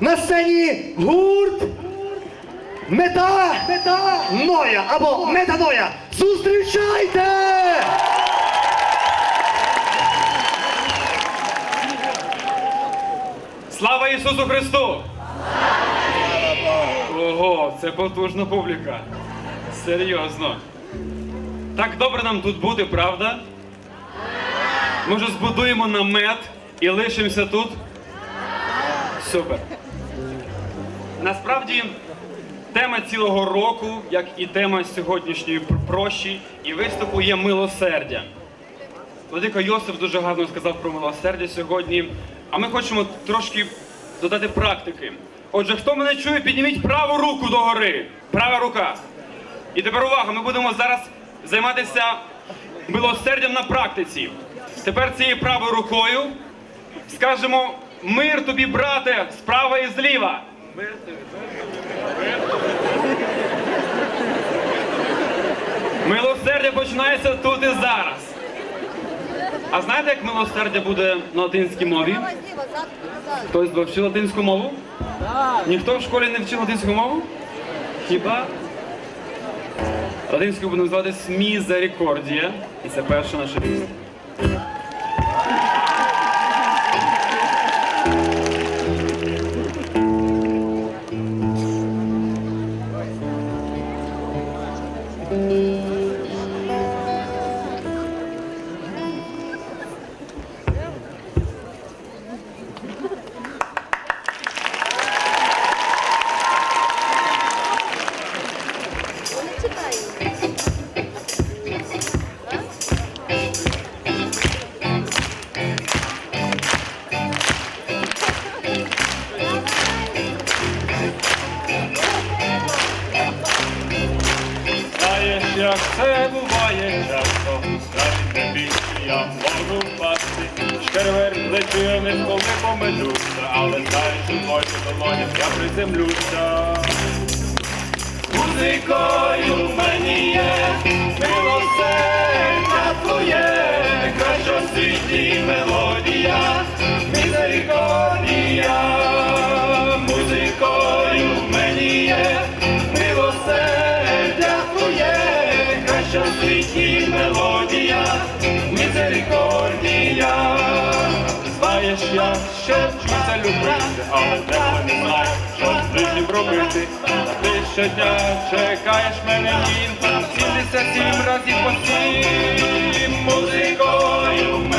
на сцені гурт Мета, мета Ноя або Метаноя. Зустрічайте! Слава Ісусу Христу! Ого, це потужна публіка. Серйозно. Так добре нам тут бути, правда? Може, збудуємо намет і лишимося тут? Супер. Насправді, тема цілого року, як і тема сьогоднішньої прощі і виступу є милосердя. Владика Йосиф дуже гарно сказав про милосердя сьогодні. А ми хочемо трошки додати практики. Отже, хто мене чує, підніміть праву руку догори. Права рука. І тепер увага, ми будемо зараз займатися милосердям на практиці. Тепер цією правою рукою скажемо мир тобі, брате, справа і зліва. Милосердя починається тут і зараз. А знаєте, як милосердя буде на латинській мові? Хтось вивчив латинську мову? Ніхто в школі не вчив латинську мову? Хіба? Латинською буде називатись мізерикордія. І це перша наша пісня. Приземлюся. Музикою мені є милосердя твоє, краще в світі мелодія, мізерикордія. Музикою мені є милосердя твоє, краще в світі мелодія, мізерикордія. Знаєш, я ще вчуся любити, але тебе не знаю, що пробити. Ти щодня чекаєш мене він, 77 разів по сім. Музикою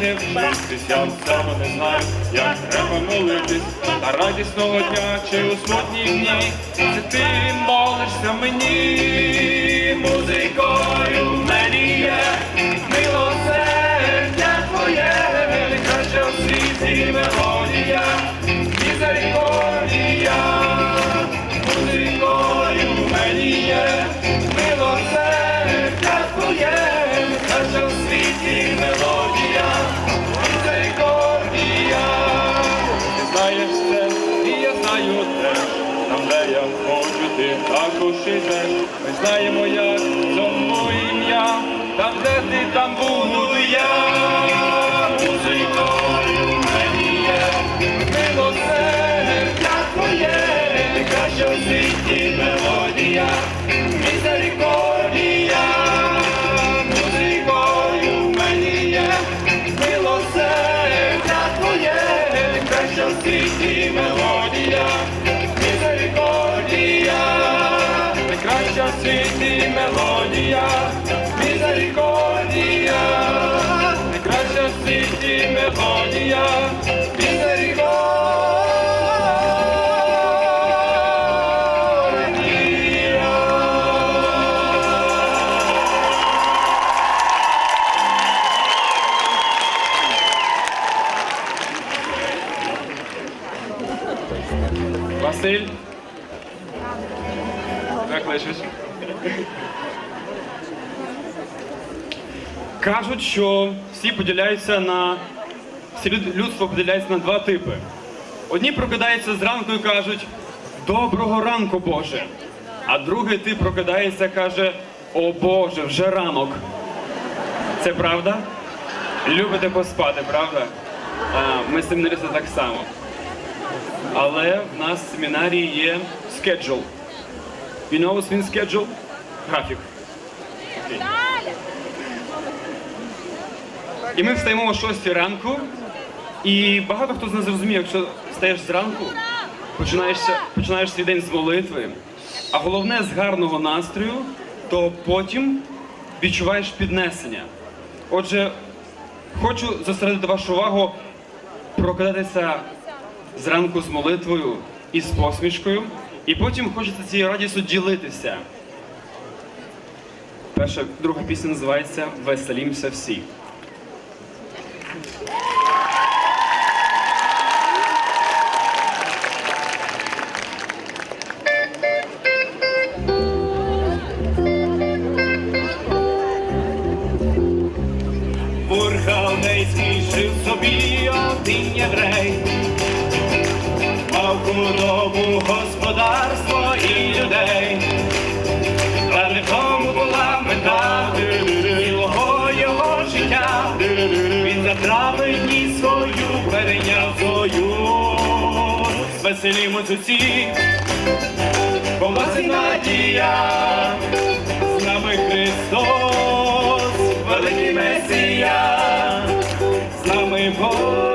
не вчитись, я сам не знаю, як треба молитись, та радісного дня чи у смутні дні, це ти молишся мені, музикою також. Ми знаємо, як цьому ім'я, там, де ти, там буду я. Кажуть, що всі поділяються на всі людство поділяється на два типи. Одні прокидаються зранку і кажуть Доброго ранку, Боже. А другий тип прокидається і каже О Боже, вже ранок. Це правда? Любите поспати, правда? А, ми семінаристи так само. Але в нас в семінарії є schedule. You know what's mean schedule? Графік. Окей. І ми встаємо о 6 ранку, і багато хто з нас зрозуміє, якщо встаєш зранку, починаєш, починаєш свій день з молитви, а головне з гарного настрою, то потім відчуваєш піднесення. Отже, хочу зосередити вашу увагу прокидатися зранку з молитвою і з посмішкою, і потім хочеться цією радістю ділитися. Перша, друга пісня називається Веселімся всі. Він за травень свою перейняв свою. Веселімось усі, бо нас є надія, з нами Христос, великий Месія, з нами Бог,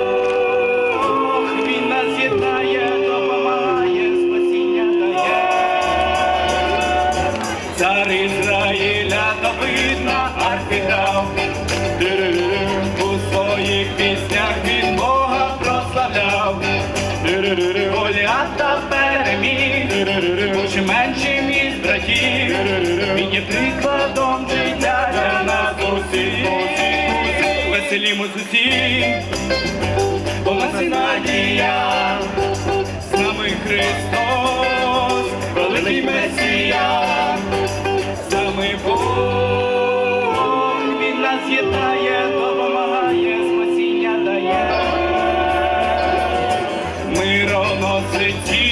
2019.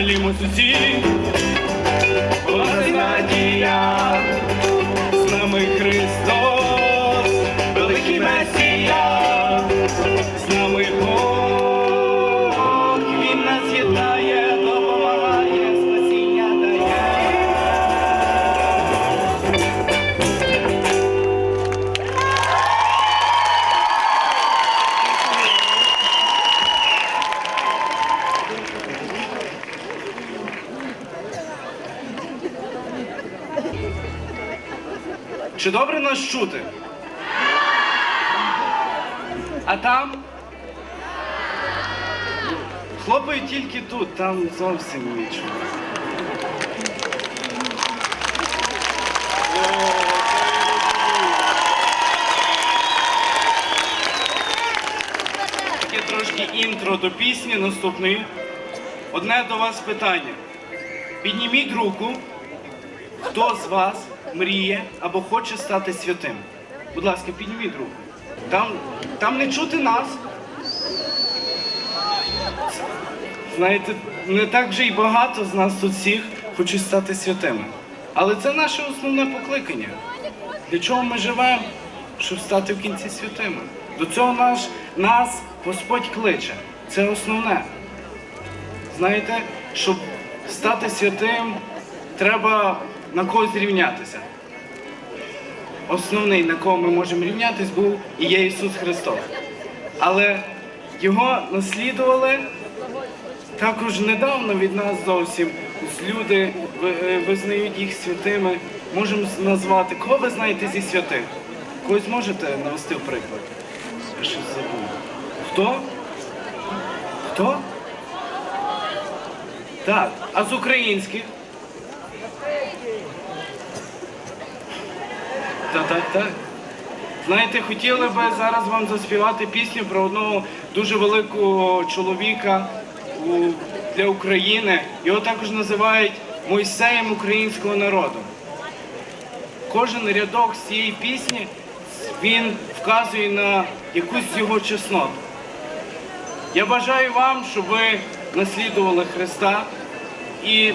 Веселімось усі, власне надія, там зовсім. Таке трошки інтро до пісні наступної. Одне до вас питання. Підніміть руку, Хто з вас мріє або хоче стати святим? Будь ласка, підніміть руку. Там, там не чути нас. Знаєте, не так вже й багато з нас тут всіх хочуть стати святими. Але це наше основне покликання. Для чого ми живемо? Щоб стати в кінці святими. До цього наш, нас Господь кличе. Це основне. Знаєте, щоб стати святим, треба на когось рівнятися. Основний, на кого ми можемо рівнятись, був і є Ісус Христос. Але його наслідували також недавно від нас зовсім. Люди е, визнають їх святими. Можемо назвати. Кого ви знаєте зі святих? Когось можете навести в приклад? Я щось забув. Хто? Хто? Так. А з українських? Так, так, так. Знаєте, хотіли би зараз вам заспівати пісню про одного дуже великого чоловіка для України. Його також називають Мойсеєм українського народу. Кожен рядок з цієї пісні він вказує на якусь його чеснот. Я бажаю вам, щоб ви наслідували Христа і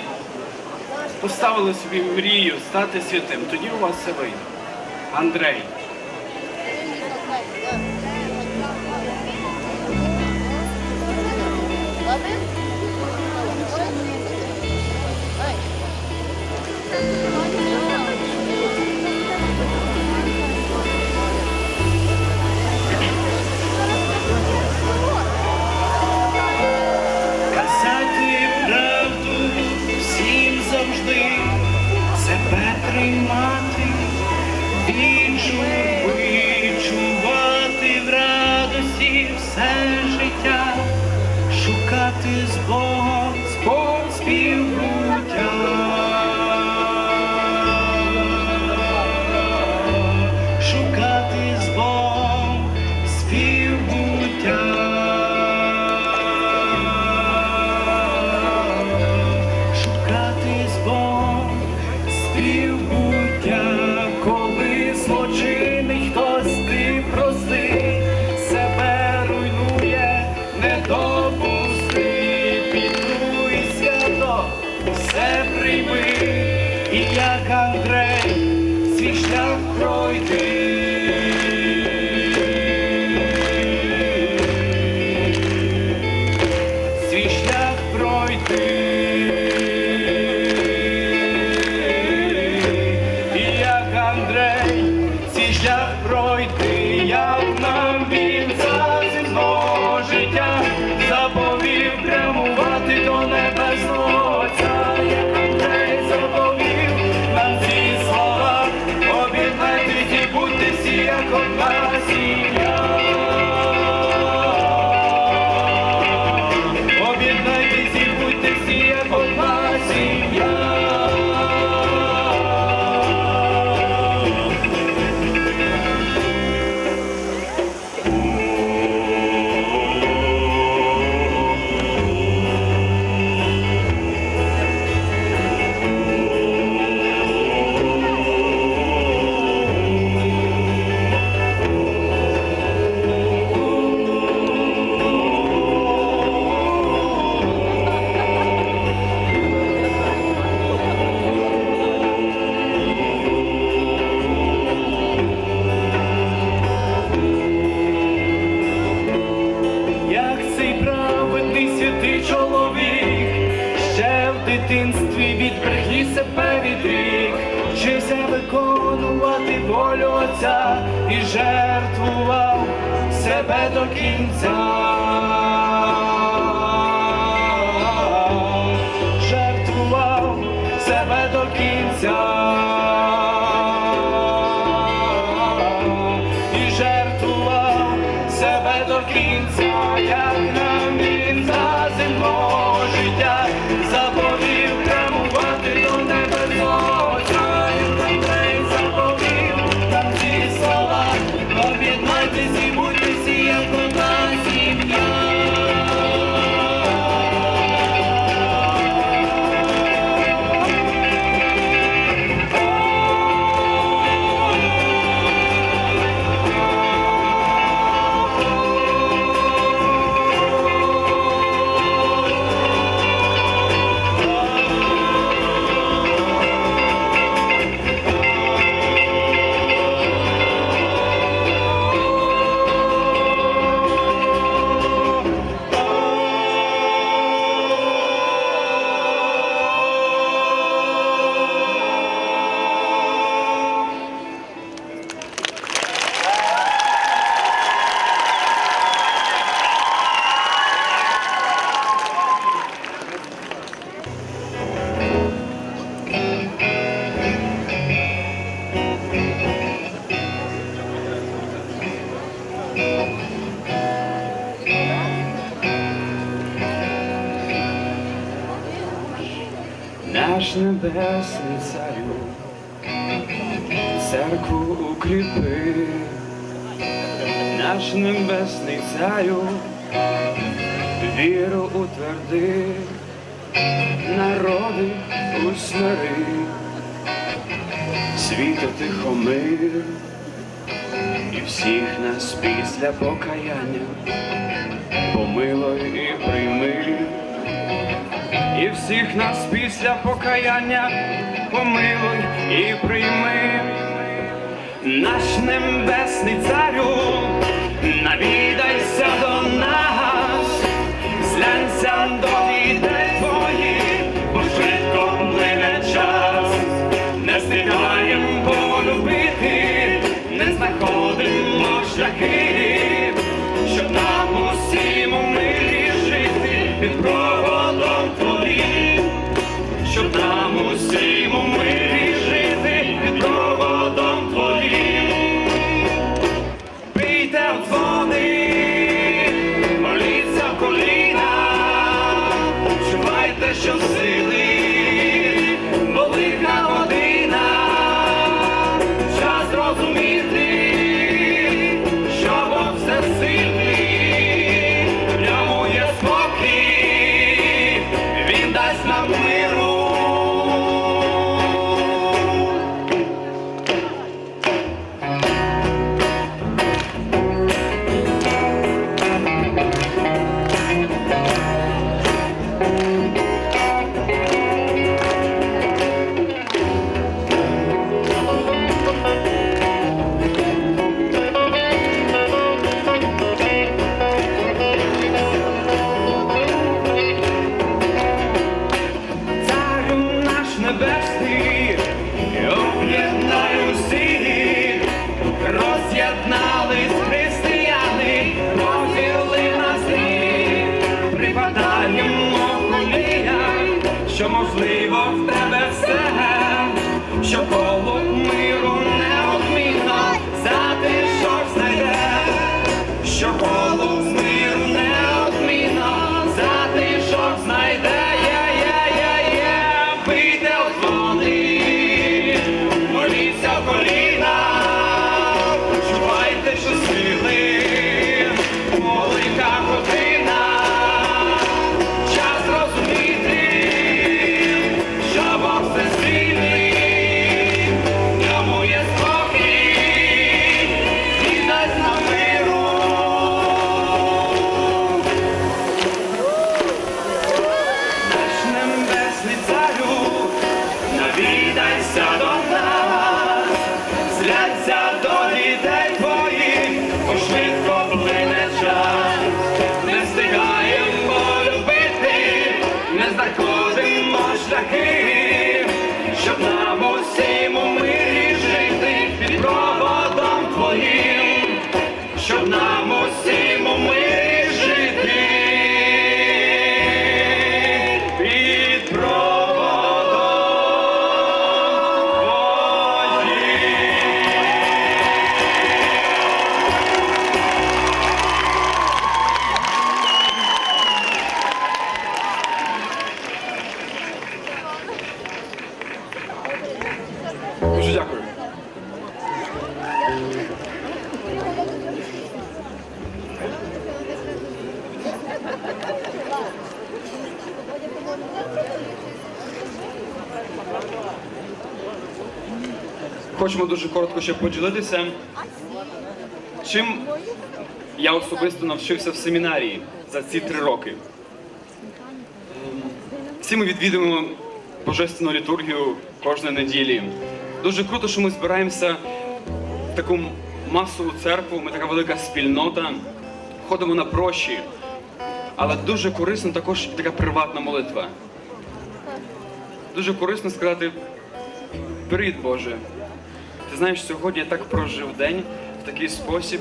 поставили собі мрію стати святим. Тоді у вас все вийде. Андрей. oven Жертвував себе до кінця. всіх нас після покаяння, помилуй і прийми, і всіх нас після покаяння, помилуй і прийми, наш небесний царю, навідайся до нас, злянься до. таким, що нам усім у мирі жити. Під що можливо в тебе все, що по коротко ще поділитися, чим я особисто навчився в семінарії за ці три роки. Всі ми відвідуємо божественну літургію кожної неділі. Дуже круто, що ми збираємося в таку масову церкву, ми така велика спільнота, ходимо на прощі, але дуже корисно також така приватна молитва. Дуже корисно сказати. Привіт, Боже. Ти знаєш, сьогодні я так прожив день в такий спосіб,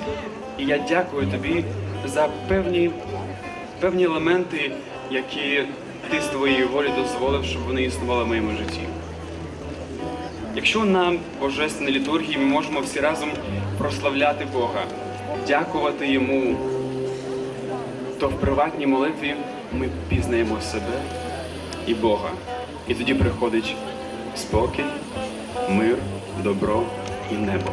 і я дякую тобі за певні, певні елементи, які ти з твоєї волі дозволив, щоб вони існували в моєму житті. Якщо на божественній літургії ми можемо всі разом прославляти Бога, дякувати Йому, то в приватній молитві ми пізнаємо себе і Бога. І тоді приходить спокій, мир, добро і небо.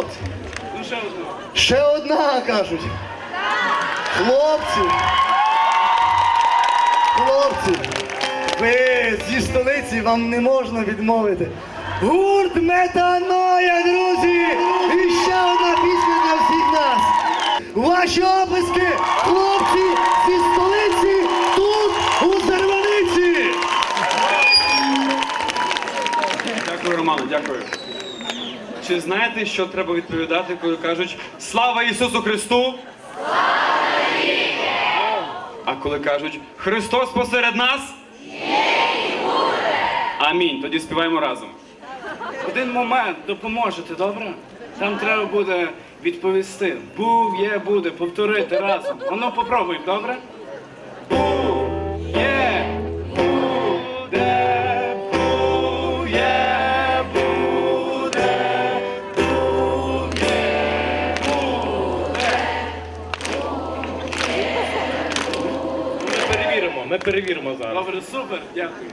Хлопці? Ще одна кажуть. Хлопці. Хлопці. Ви зі столиці вам не можна відмовити. Гурт Метаноя, друзі! І ще одна пісня для всіх нас. Ваші оплески, хлопці зі столиці тут у Зарваниці. Дякую, Роману, дякую. Чи знаєте, що треба відповідати, коли кажуть Слава Ісусу Христу? А коли кажуть Христос посеред нас? Амінь. Тоді співаємо разом. Один момент допоможете, добре? Там треба буде відповісти. Був, є, буде, повторити разом. Воно попробуємо, добре? Перевіримо зараз. Добре, супер, дякую.